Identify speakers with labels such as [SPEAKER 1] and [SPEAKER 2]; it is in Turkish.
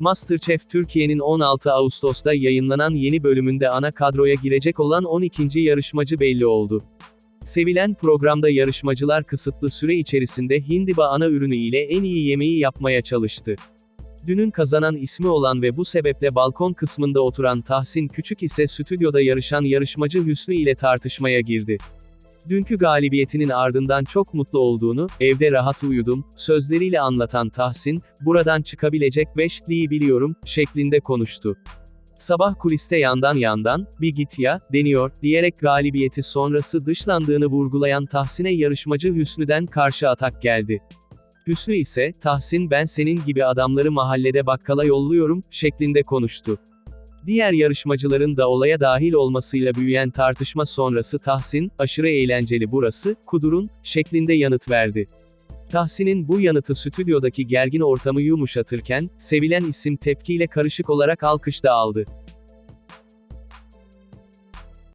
[SPEAKER 1] MasterChef Türkiye'nin 16 Ağustos'ta yayınlanan yeni bölümünde ana kadroya girecek olan 12. yarışmacı belli oldu. Sevilen programda yarışmacılar kısıtlı süre içerisinde hindiba ana ürünü ile en iyi yemeği yapmaya çalıştı. Dünün kazanan ismi olan ve bu sebeple balkon kısmında oturan Tahsin Küçük ise stüdyoda yarışan yarışmacı Hüsnü ile tartışmaya girdi. Dünkü galibiyetinin ardından çok mutlu olduğunu, evde rahat uyudum, sözleriyle anlatan Tahsin, buradan çıkabilecek 5'liyi biliyorum, şeklinde konuştu. Sabah kuliste yandan yandan, bir git ya, deniyor, diyerek galibiyeti sonrası dışlandığını vurgulayan Tahsin'e yarışmacı Hüsnü'den karşı atak geldi. Hüsnü ise, Tahsin ben senin gibi adamları mahallede bakkala yolluyorum, şeklinde konuştu. Diğer yarışmacıların da olaya dahil olmasıyla büyüyen tartışma sonrası Tahsin, aşırı eğlenceli burası, kudurun, şeklinde yanıt verdi. Tahsin'in bu yanıtı stüdyodaki gergin ortamı yumuşatırken, sevilen isim tepkiyle karışık olarak alkışta aldı.